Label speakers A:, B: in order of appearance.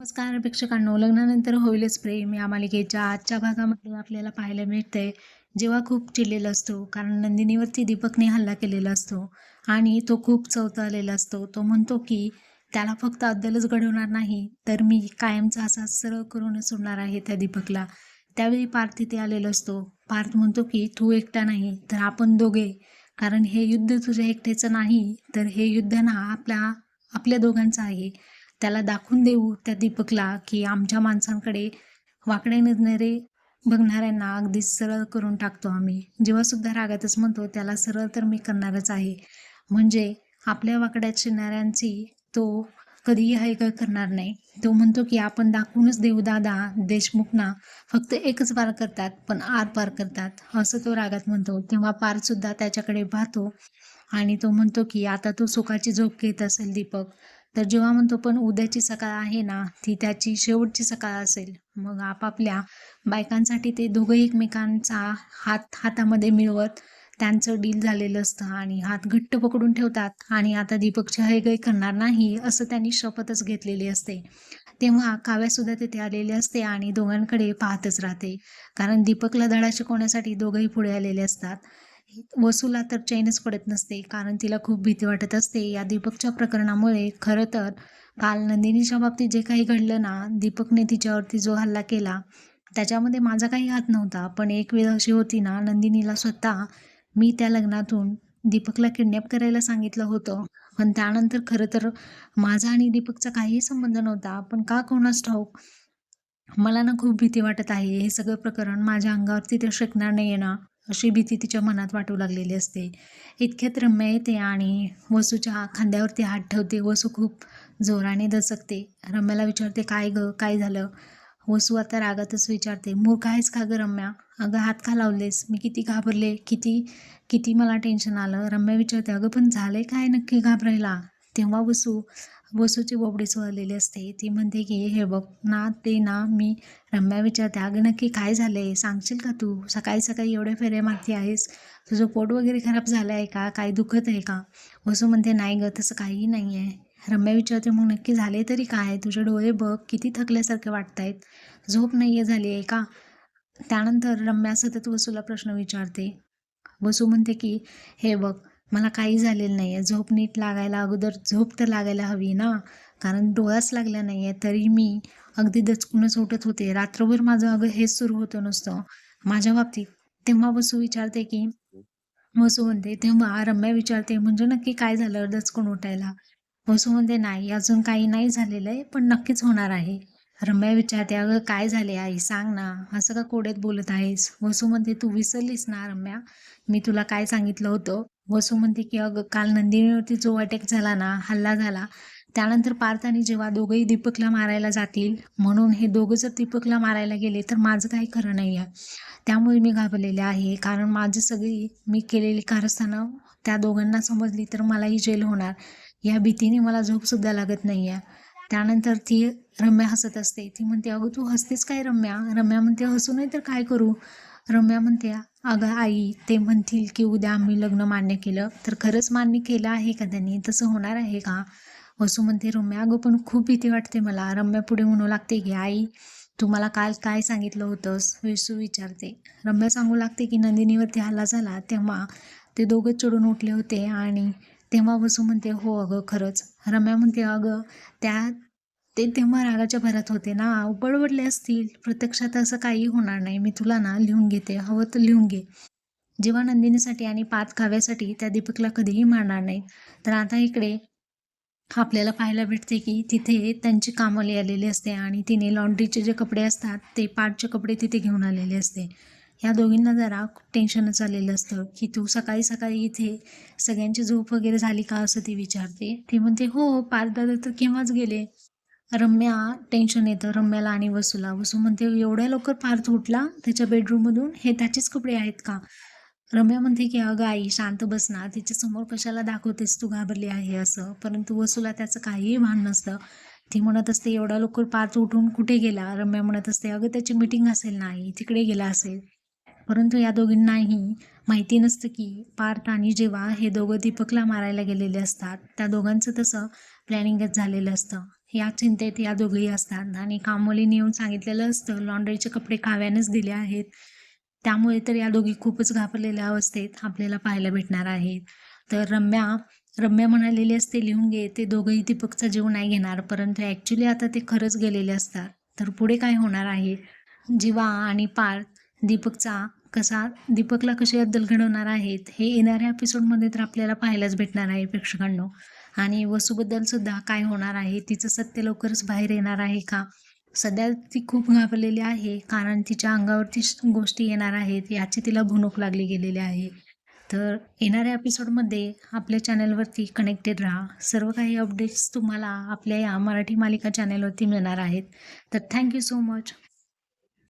A: नमस्कार प्रेक्षकांनो. लग्नानंतर होईलच प्रेम. या मालिकेच्या आजच्या भागामध्ये आपल्याला पाहायला मिळतंय जेव्हा खूप चिडलेला असतो कारण नंदिनीवरती दीपकने हल्ला केलेला असतो आणि तो खूप चवताळलेला असतो. तो म्हणतो की त्याला फक्त अद्दलच घडवणार नाही तर मी कायमचा असा सरळ करूनच सोडणार आहे त्या दीपकला. त्यावेळी पार्थ तिथे आलेला असतो. पार्थ म्हणतो की तू एकटा नाही तर आपण दोघे. कारण हे युद्ध तुझ्या एकट्याचं नाही तर हे युद्ध ना आपल्या आपल्या दोघांचं आहे. त्याला दाखवून देऊ त्या दीपकला की आमच्या माणसांकडे वाकडे नजरेने बघणाऱ्यांना अगदी सरळ करून टाकतो आम्ही. जेव्हासुद्धा रागातच म्हणतो त्याला सरळ तर मी करणारच आहे. म्हणजे आपल्या वाकड्यात शिरणाऱ्यांची तो कधीही हायकर करणार नाही. तो म्हणतो की आपण दाखवूनच देऊ दादा देशमुखना फक्त एकच पार करतात पण आर पार करतात. असं तो रागात म्हणतो. तेव्हा पारसुद्धा त्याच्याकडे पाहतो आणि तो म्हणतो की आता तो सुखाची झोप घेत असेल दीपक. तर जेव्हा म्हणतो पण उद्याची सकाळ आहे ना ती त्याची शेवटची सकाळ असेल. मग आपापल्या बायकांसाठी ते दोघं एकमेकांचा हात हातामध्ये मिळवत त्यांचं डील झालेलं असतं आणि हात घट्ट पकडून ठेवतात आणि आता दीपकची हयगय करणार नाही असं त्यांनी शपथच घेतलेली असते. तेव्हा काव्यासुद्धा तिथे आलेले असते आणि दोघांकडे पाहतच राहते. कारण दीपकला धडा शिकवण्यासाठी दोघंही पुढे आलेले असतात. वसूला तर चैनच पडत नसते कारण तिला खूप भीती वाटत असते. या दीपकच्या प्रकरणामुळे खरं तर काल नंदिनीच्या बाबतीत जे काही घडलं ना दीपकने तिच्यावरती जो हल्ला केला त्याच्यामध्ये माझा काही हात नव्हता. पण एक वेळ अशी होती ना नंदिनीला स्वतः मी त्या लग्नातून दीपकला किडनॅप करायला सांगितलं होतं. पण त्यानंतर खरं तर माझा आणि दीपकचा काहीही संबंध नव्हता. पण का कोणाच ठाऊक मला ना खूप भीती वाटत आहे. हे सगळं प्रकरण माझ्या अंगावरती ते शकणार नाही आहे ना. अशी भीती तिच्या मनात वाटू लागलेली असते. इतक्यात रम्या येते आणि वसूच्या खांद्यावरती हात ठेवते. वसू खूप जोराने दचकते. रम्याला विचारते काय ग? काय झालं? वसू आता रागातच विचारते मूर्ख आहेस का गं रम्या? अगं हात का लावलेस? मी किती घाबरले किती किती मला टेन्शन आलं. रम्या विचारते अगं पण झालं आहे काय नक्की घाबरायला? तेव्हा वसू वसूची बोबडी सोडलेली असते. ती म्हणते की हे बघ ना ते ना मी रम्या विचारते अगं नक्की काय झालंय? सांगशील का तू? सकाळी सकाळी एवढे फेरे मारती आहेस? तुझं पोट वगैरे खराब झालं आहे का? काय दुखत आहे का? वसू म्हणते नाही ग तसं काहीही नाही आहे रम्या विचारते मग नक्की झाले तरी काय? तुझे डोळे बघ किती थकल्यासारखे वाटत आहेत झोप नाही आहे झाली आहे का? त्यानंतर रम्या सतत वसूला प्रश्न विचारते. वसू म्हणते की हे बघ मला काही झालेलं नाही आहे झोप नीट लागायला अगोदर झोप तर लागायला हवी ना? कारण डोळाच लागला नाही आहे तरी मी अगदी दचकूनच उठत होते. रात्रभर माझं अगं हेच सुरू होतं नसतं. माझ्या बाबतीत तेव्हा वसू विचारते की वसू म्हणते तेव्हा रम्या विचारते म्हणजे नक्की काय झालं दचकून उठायला? वसू म्हणते नाही अजून काही नाही झालेलं आहे पण नक्कीच होणार आहे. रम्या विचारते अगं काय झाले आई? सांग ना. असं का कोड्यात बोलत आहेस? वसू म्हणते तू विसरलीस ना रम्या? मी तुला काय सांगितलं होतं? वसू म्हणते की अगं काल नंदिनीवरती जो अटॅक झाला ना हल्ला झाला त्यानंतर पार्थ आणि जेव्हा दोघंही दीपकला मारायला जातील म्हणून हे दोघं जर दीपकला मारायला गेले तर माझं काही खरं नाही आहे त्यामुळे मी घाबरलेले आहे. कारण माझी सगळी मी केलेली कारस्थानं त्या दोघांना समजली तर मलाही जेल होणार. या भीतीने मला झोपसुद्धा लागत नाही आहे त्यानंतर ती रम्या हसत असते. ती म्हणते अगं तू हसतेस काय रम्या? रम्या म्हणते हसू नाही तर काय करू? रम्या म्हणते अगं आई ते म्हणतील की उद्या आम्ही लग्न मान्य केलं. तर खरंच मान्य केलं आहे का त्यांनी? तसं होणार आहे का? वसू म्हणते रम्या अगं पण खूप भीती वाटते मला. रम्या पुढे म्हणू लागते की आई तू मला काल काय सांगितलं होतंस? वेसू विचारते. रम्या सांगू लागते की नंदिनीवरती हल्ला झाला तेव्हा ते दोघं चढून उठले होते आणि तेव्हा वसू म्हणते हो अगं खरंच. रम्या म्हणते अगं त्या ते तेव्हा रागाच्या भरात होते ना. बडबडले असतील. प्रत्यक्षात असं काही होणार नाही. मी तुला ना लिहून घेते. हवं तर लिहून घे. जेव्हा नंदिनीसाठी आणि पात खाव्यासाठी त्या दीपकला कधीही मारणार नाही. तर आता इकडे आपल्याला पाहायला भेटते की तिथे त्यांची कामं आलेली असते आणि तिने लॉन्ड्रीचे जे कपडे असतात ते पाटचे कपडे तिथे घेऊन आलेले असते. ह्या दोघींना जरा टेन्शनच आलेलं असतं की तू सकाळी सकाळी इथे सगळ्यांची झोप वगैरे झाली का असं ती विचारते. ती म्हणते हो पाच दादा तर केव्हाच गेले? रम्या टेन्शन येतं रम्याला आणि वसूला. वसू म्हणते एवढ्या लवकर पार्थ उठला? त्याच्या बेडरूममधून हे त्याचेच कपडे आहेत का? रम्या म्हणते की अगं आई शांत बस ना. तिच्यासमोर कशाला दाखवतेस तू घाबरली आहे असं? परंतु वसूला त्याचं काहीही भान नसतं. ती म्हणत असते एवढ्या लवकर पार्थ उठून कुठे गेला? रम्या म्हणत असते अगं त्याची मीटिंग असेल नाही तिकडे गेला असेल. परंतु या दोघींनाही माहिती नसतं की पार्थ आणि जेव्हा हे दोघं दीपकला मारायला गेलेले असतात. त्या दोघांचं तसं प्लॅनिंगच झालेलं असतं. या चिंतेत या दोघंही असतात. आणि कामोलीने येऊन सांगितलेलं असतं लॉन्ड्रीचे कपडे काव्यानेच दिले आहेत. त्यामुळे तर या दोघी खूपच घाबरलेल्या अवस्थेत आपल्याला पाहायला भेटणार आहेत. तर रम्या रम्या म्हणालेली असते लिहून घे. ते दोघंही दीपकचा जीव नाही घेणार. परंतु ॲक्च्युली आता ते खरंच गेलेले असतात. तर पुढे काय होणार आहे? जीवा आणि पार्थ दीपकचा कसा दीपकला कसे अद्दल घडवणार आहेत? हे येणाऱ्या एपिसोडमध्ये तर आपल्याला पाहायलाच भेटणार आहे प्रेक्षकांनो. आणि वसूबद्दल सुद्धा काय होणार आहे? तिचं सत्य लवकरच बाहेर येणार आहे का? सध्या ती खूप घाबरलेली आहे कारण तिच्या अंगावरती गोष्टी येणार आहेत याची तिला भुणूक लागली गेलेली आहे. तर येणाऱ्या एपिसोडमध्ये आपल्या चॅनलवरती कनेक्टेड राहा. सर्व काही अपडेट्स तुम्हाला आपल्या या मराठी मालिका चॅनलवरती मिळणार आहेत. तर थँक्यू सो मच